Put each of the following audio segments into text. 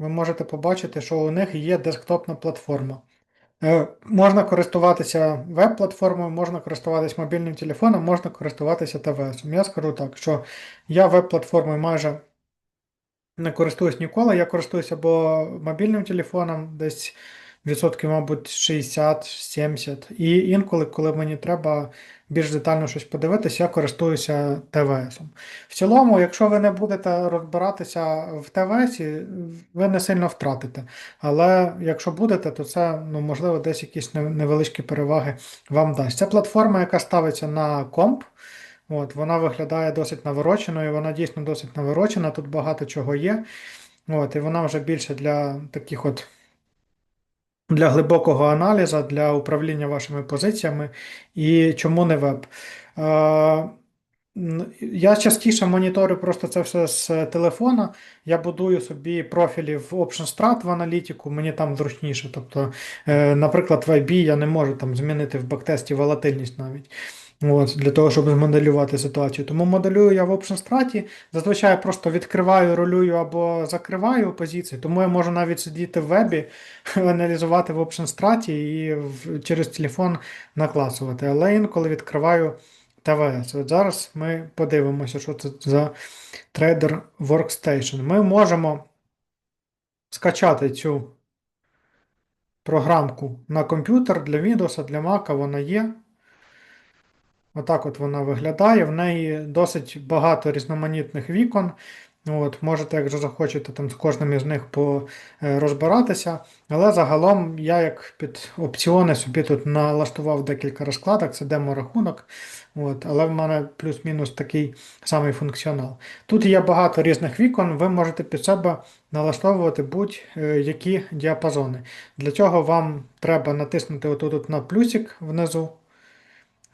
ви можете побачити, що у них є десктопна платформа. Е, Можна користуватися веб-платформою, можна користуватися мобільним телефоном, можна користуватися ТВС. Я скажу так, що я веб-платформою майже не користуюсь ніколи. Я користуюся або мобільним телефоном, десь відсотків, мабуть, 60-70. І інколи, коли мені треба більш детально щось подивитися, я користуюся ТВС. В цілому, якщо ви не будете розбиратися в ТВС, ви не сильно втратите. Але якщо будете, то це ну, можливо десь якісь невеличкі переваги вам дасть. Це платформа, яка ставиться на комп. От, вона виглядає досить навороченою, вона дійсно досить наворочена, тут багато чого є. От, і вона вже більше для таких от для глибокого аналізу, для управління вашими позиціями. І чому не веб? Я частіше моніторю просто це все з телефона. Я будую собі профілі в OptionStrat в аналітику, мені там зручніше. Тобто, е, наприклад, в IB я не можу там змінити в бактесті волатильність навіть. От, для того, щоб змоделювати ситуацію. Тому моделюю я в OptionStrat. Зазвичай просто відкриваю, ролюю або закриваю позиції. Тому я можу навіть сидіти в вебі, аналізувати в OptionStrat і через телефон накласувати. Але інколи відкриваю ТВС. От зараз ми подивимося, що це за Trader Workstation. Ми можемо скачати цю програмку на комп'ютер для Windows, для Mac вона є. Отак от вона виглядає. В неї досить багато різноманітних вікон. От, можете, якщо захочете, там з кожним із них е, розбиратися. Але загалом я як під опціони собі тут налаштував декілька розкладок, це демо-рахунок. От, але в мене плюс-мінус такий самий функціонал. Тут є багато різних вікон, ви можете під себе налаштовувати будь-які діапазони. Для цього вам треба натиснути отут на плюсик внизу.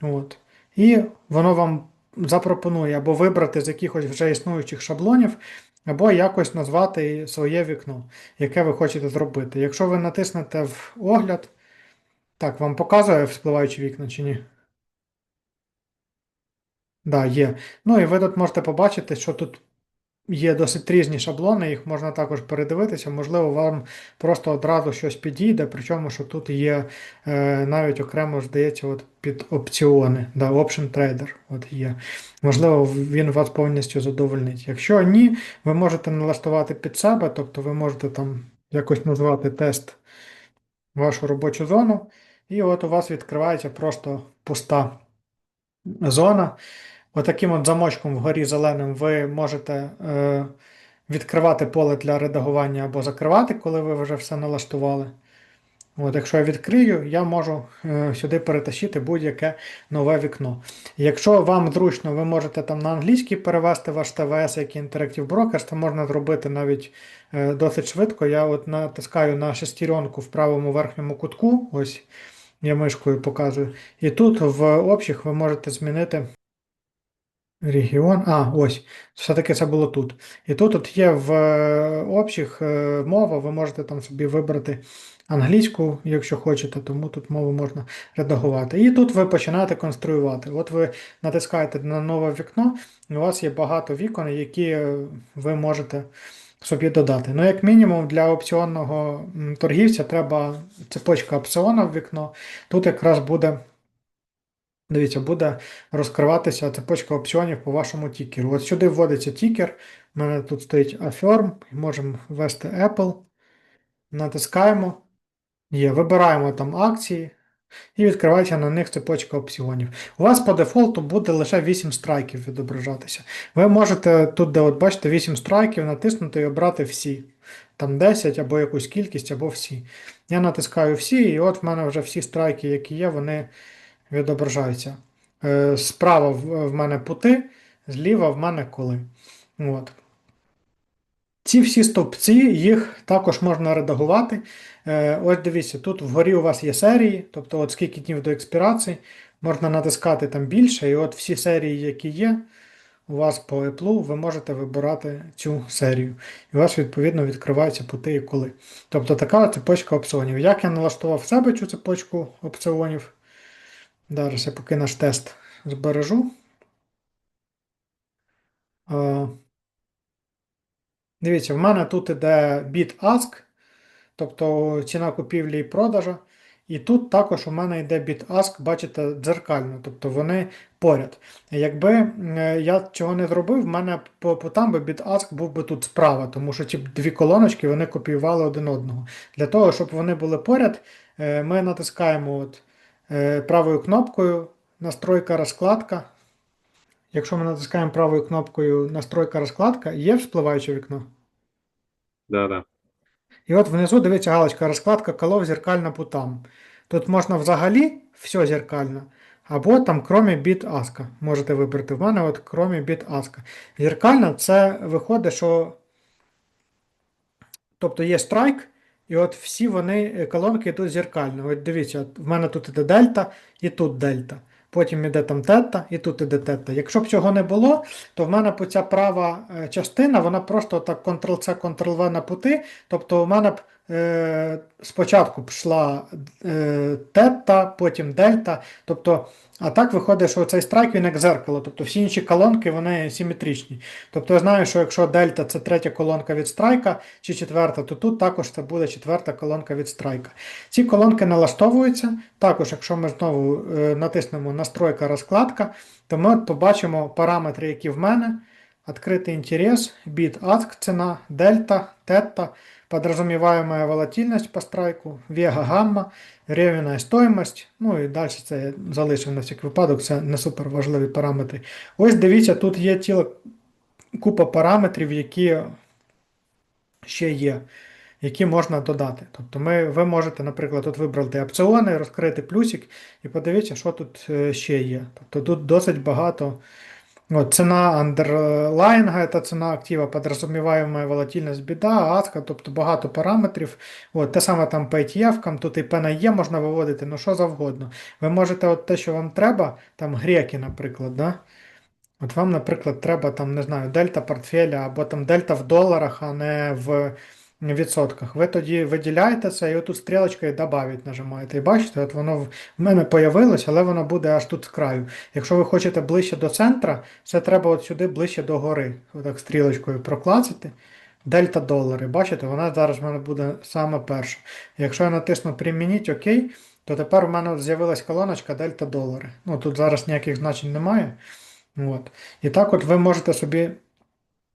От. І воно вам запропонує або вибрати з якихось вже існуючих шаблонів, або якось назвати своє вікно, яке ви хочете зробити. Якщо ви натиснете в огляд, так, вам показує вспливаючі вікна чи ні? Да, є. Ну і ви тут можете побачити, що тут є досить різні шаблони, їх можна також передивитися. Можливо, вам просто одразу щось підійде, причому що тут є е, навіть окремо, здається, от під опціони. Да, Option Trader от є. Можливо, він вас повністю задовольнить. Якщо ні, ви можете налаштувати під себе, тобто ви можете там якось назвати тест вашу робочу зону, і от у вас відкривається просто пуста зона. Отаким от замочком вгорі зеленим ви можете е, відкривати поле для редагування або закривати, коли ви вже все налаштували. От, якщо я відкрию, я можу е, сюди перетащити будь-яке нове вікно. Якщо вам зручно, ви можете там на англійський перевести ваш ТВС, як Interactive Brokers, це можна зробити навіть е, досить швидко. Я от натискаю на шестеренку в правому верхньому кутку, ось я мишкою показую. І тут в общих ви можете змінити Регіон. А, ось. Все-таки це було тут. І тут от є в е, общих е, мова, ви можете там собі вибрати англійську, якщо хочете, тому тут мову можна редагувати. І тут ви починаєте конструювати. От ви натискаєте на нове вікно, і у вас є багато вікон, які е, ви можете собі додати. Ну, як мінімум, для опціонного торгівця треба цепочка опціона в вікно. Тут якраз буде. Дивіться, буде розкриватися цепочка опціонів по вашому тікеру. От сюди вводиться тікер. У мене тут стоїть Affirm, можемо ввести Apple. Натискаємо. Є, вибираємо там акції. І відкривається на них цепочка опціонів. У вас по дефолту буде лише 8 страйків відображатися. Ви можете тут, де от бачите, 8 страйків, натиснути і обрати всі. Там 10 або якусь кількість, або всі. Я натискаю всі, і от в мене вже всі страйки, які є, вони відображаються. Е, Справа в в мене пути, зліва в мене коли. От. Ці всі стовпці, їх також можна редагувати. Е, Ось дивіться, тут вгорі у вас є серії, тобто от скільки днів до експірації, можна натискати там більше, і от всі серії, які є, у вас по Apple, ви можете вибирати цю серію. І у вас, відповідно, відкриваються пути і коли. Тобто така цепочка опціонів. Як я налаштував в себе цю цепочку опціонів? Зараз я поки наш тест збережу. Е, Дивіться, в мене тут іде bid-ask, тобто ціна купівлі і продажа. І тут також у мене йде bid-ask, бачите, дзеркально, тобто вони поряд. Якби е, я цього не зробив, в мене там би bid-ask був би тут справа, тому що ці дві колоночки вони копіювали один одного. Для того, щоб вони були поряд, е, ми натискаємо от, правою кнопкою настройка розкладка. Якщо ми натискаємо правою кнопкою настройка розкладка, є вспливаюче вікно. Да, да. І от внизу дивіться галочка розкладка колов зеркально по там. Тут можна взагалі все зеркально, або там кромі біт аска. Можете вибрати. В мене от кромі біт аска. Зеркально це виходить, що тобто є страйк, і от всі вони е, колонки йдуть зеркально. От дивіться, от в мене тут іде дельта і тут дельта. Потім іде там тета, і тут іде тета. Якщо б цього не було, то в мене б ця права е, частина, вона просто так Ctrl-C, Ctrl-V на пути. Тобто у мене б е, спочатку пішла е, тета, потім дельта. Тобто, а так виходить, що цей страйк він як зеркало. Тобто всі інші колонки вони симетричні. Тобто я знаю, що якщо дельта це третя колонка від страйка чи четверта, то тут також це буде четверта колонка від страйка. Ці колонки налаштовуються. Також, якщо ми знову е, натиснемо настройка розкладка, то ми побачимо параметри, які в мене. Открытый интерес, бит аск цена, дельта, тета, подразумеваемая волатильность по страйку, вега гамма, рівня стоїмость. Ну і далі це я залишив на всякий випадок, це не супер важливі параметри. Ось дивіться, тут є ціла купа параметрів, які ще є, які можна додати. Тобто ми, ви можете, наприклад, тут вибрати опціони, розкрити плюсик і подивіться, що тут е, ще є. Тобто тут досить багато. Вот, цена андерлайнга, це ціна актива, подразумеваемая волатильність біда, аска, тобто багато параметрів. От, те саме там по ETF, тут і P на E можна виводити, ну що завгодно. Ви можете от те, що вам треба, там греки, наприклад, да? От вам, наприклад, треба там, не знаю, дельта портфеля або там дельта в доларах, а не в відсотках. Ви тоді виділяєте це і отут стрілочкою «Добавить» нажимаєте. І бачите, от воно в мене появилось, але воно буде аж тут з краю. Якщо ви хочете ближче до центра, це треба от сюди ближче до гори. Отак стрілочкою проклацати. Дельта долари. Бачите, вона зараз в мене буде саме перша. Якщо я натисну Примініть ОК, то тепер в мене з'явилась колоночка Дельта долари. Ну тут зараз ніяких значень немає. От. І так от ви можете собі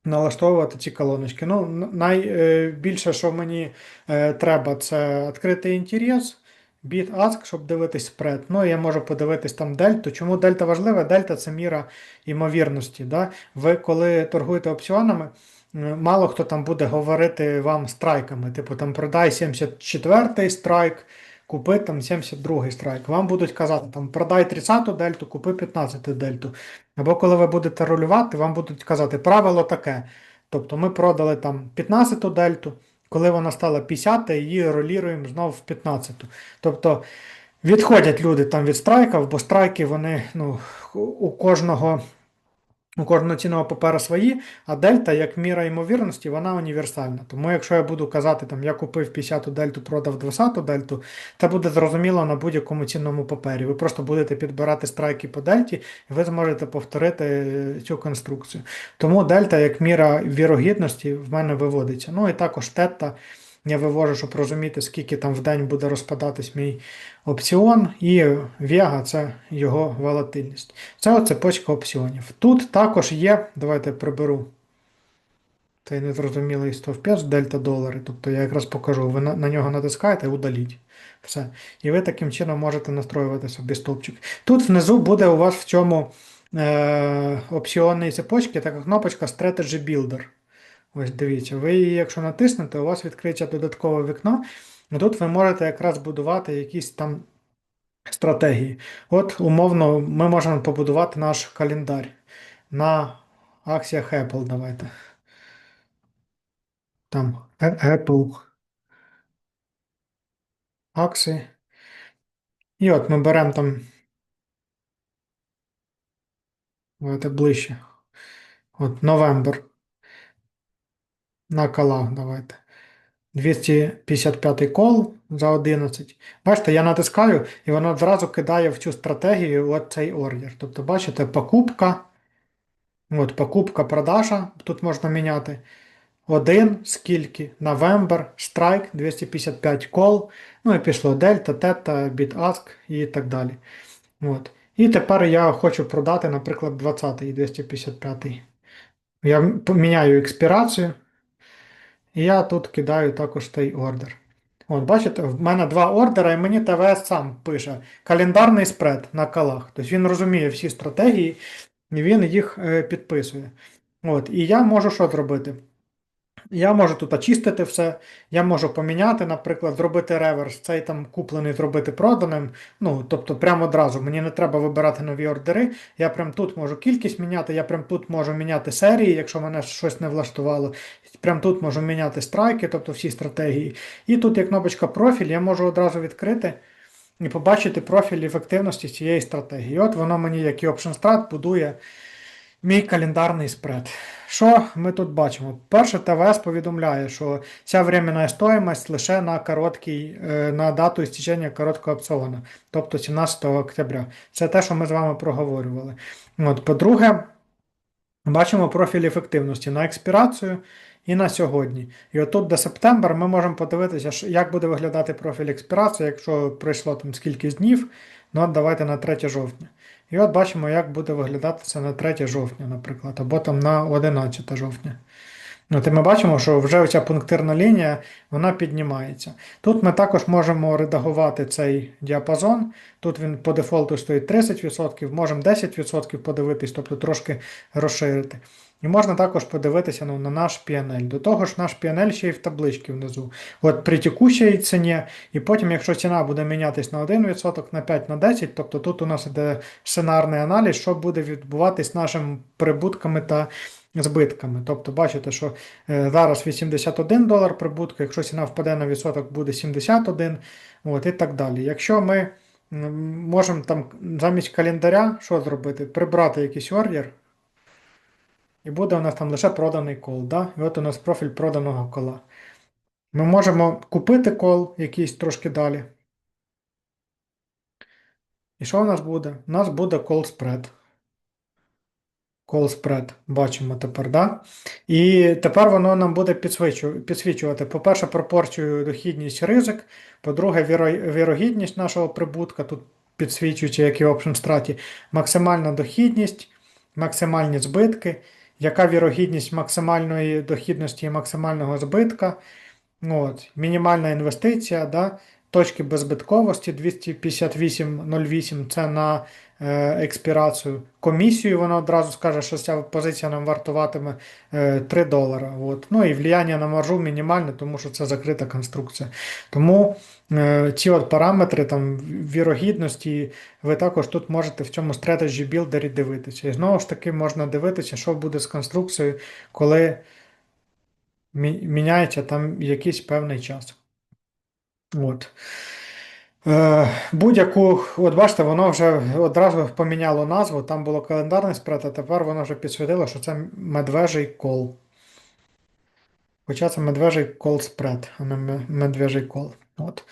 налаштовувати ці колоночки. Ну, найбільше, що мені е, треба, це відкритий інтерес, bid ask, щоб дивитись спред. Ну, я можу подивитись там дельту. Чому дельта важлива? Дельта це міра ймовірності. Да? Ви коли торгуєте опціонами, мало хто там буде говорити вам страйками. Типу там продай 74-й страйк. Купи там 72-й страйк. Вам будуть казати, там продай 30-ту дельту, купи 15-ту дельту. Або коли ви будете рулювати, вам будуть казати, правило таке. Тобто ми продали там 15-ту дельту, коли вона стала 50 її роліруємо знову в 15-ту. Тобто відходять люди там від страйків, бо страйки вони ну, у кожного. У кожного цінного папера свої, а дельта, як міра ймовірності, вона універсальна. Тому якщо я буду казати, там, я купив 50-ту дельту, продав 20-ту дельту, це буде зрозуміло на будь-якому цінному папері. Ви просто будете підбирати страйки по дельті, і ви зможете повторити е, цю конструкцію. Тому дельта, як міра вірогідності, в мене виводиться. Ну і також тета. Я вивожу, щоб розуміти, скільки там в день буде розпадатись мій опціон, і Vega це його волатильність. Це цепочка опціонів. Тут також є, давайте приберу цей незрозумілий стовпець дельта долари. Тобто я якраз покажу, ви на, на нього натискаєте удаліть. Все. І ви таким чином можете настроювати собі стовпчик. Тут внизу буде у вас в цьому е, опціонній цепочці така кнопочка Strategy Builder. Ось дивіться, ви її, якщо натиснете, у вас відкриється додаткове вікно. І тут ви можете якраз будувати якісь там стратегії. От, умовно, ми можемо побудувати наш календар на акціях Apple. Давайте. Там Apple. Акції. І от ми беремо там. Давайте ближче. От, Новембр. На колах давайте. 255 кол за 11. Бачите, я натискаю, і воно одразу кидає в цю стратегію от цей ордер. Тобто, бачите, покупка. От, покупка, продажа. Тут можна міняти. 1, скільки, November, Strike, 255 call, ну і пішло Theta, Bid Ask і так далі. От. І тепер я хочу продати, наприклад, 20 і 255. Я поміняю експірацію. Я тут кидаю також той ордер. От, бачите, в мене два ордера, і мені ТВС сам пише календарний спред на калах. Тобто він розуміє всі стратегії, і він їх е, підписує. От, і я можу що зробити? Я можу тут очистити все, я можу поміняти, наприклад, зробити реверс, цей там куплений зробити проданим. Ну, тобто, прямо одразу мені не треба вибирати нові ордери. Я прям тут можу кількість міняти, я прям тут можу міняти серії, якщо мене щось не влаштувало. Прям тут можу міняти страйки, тобто всі стратегії. І тут є кнопочка профіль, я можу одразу відкрити і побачити профіль ефективності цієї стратегії. От воно мені, як і Option Strat, будує мій календарний спред. Що ми тут бачимо? Перше, ТВС повідомляє, що ця временна стоїмость лише на короткий, е, на дату істечення короткого опціону, тобто 17 октября. Це те, що ми з вами проговорювали. От, по-друге, бачимо профіль ефективності на експірацію і на сьогодні. І отут до септембра ми можемо подивитися, як буде виглядати профіль експірації, якщо пройшло там скільки днів. Ну, от давайте на 3 жовтня. І от бачимо, як буде виглядати це на 3 жовтня, наприклад, або там на 11 жовтня. От ми бачимо, що вже оця пунктирна лінія вона піднімається. Тут ми також можемо редагувати цей діапазон. Тут він по дефолту стоїть 30%, можемо 10% подивитись, тобто трошки розширити. І можна також подивитися ну, на наш PNL. До того ж, наш PNL ще й в табличці внизу. От при текущій ціні, і потім, якщо ціна буде мінятись на 1%, на 5, на 10, тобто тут у нас іде сценарний аналіз, що буде відбуватись нашими прибутками та збитками. Тобто, бачите, що е, зараз 81 долар прибутку, якщо ціна впаде на відсоток, буде 71, от, і так далі. Якщо ми можемо там замість календаря що зробити? Прибрати якийсь ордер. І буде у нас там лише проданий кол. Да? І от у нас профіль проданого кола. Ми можемо купити кол якийсь трошки далі. І що у нас буде? У нас буде call spread. Call spread. Бачимо тепер, да? І тепер воно нам буде підсвічувати, по-перше, пропорцію дохідність ризик, по-друге, вірогідність нашого прибутка. Тут підсвічується, як і в Option Strat, максимальна дохідність, максимальні збитки, яка вірогідність максимальної дохідності і максимального збитка. От, мінімальна інвестиція, да, точки беззбитковості 258,08 це на експірацію. Комісію воно одразу скаже, що ця позиція нам вартуватиме е, 3 долара. От. Ну і влияння на маржу мінімальне, тому що це закрита конструкція. Тому е, ці от параметри там, вірогідності, ви також тут можете в цьому Strategy Builder дивитися. І знову ж таки можна дивитися, що буде з конструкцією, коли міняється там якийсь певний час. От. Е, будь-яку, от бачите, воно вже одразу поміняло назву, там було календарний спред, а тепер воно вже підсвітило, що це медвежий кол. Хоча це медвежий кол спред, а не медвежий кол. От.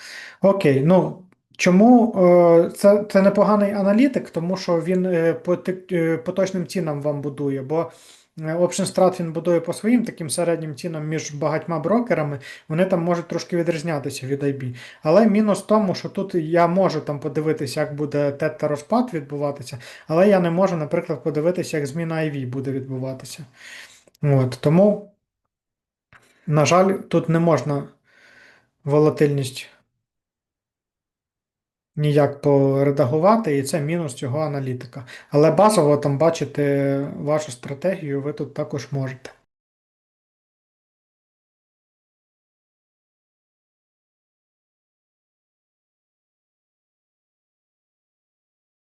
Окей, ну. Чому е, це, це непоганий аналітик, тому що він е, по, тик- е, по точним цінам вам будує, бо Option Strat він будує по своїм таким середнім цінам між багатьма брокерами, вони там можуть трошки відрізнятися від IB. Але мінус в тому, що тут я можу там подивитися, як буде тета розпад відбуватися, але я не можу, наприклад, подивитися, як зміна IV буде відбуватися. От, тому, на жаль, тут не можна волатильність ніяк поредагувати, і це мінус цього аналітика. Але базово там бачити вашу стратегію ви тут також можете.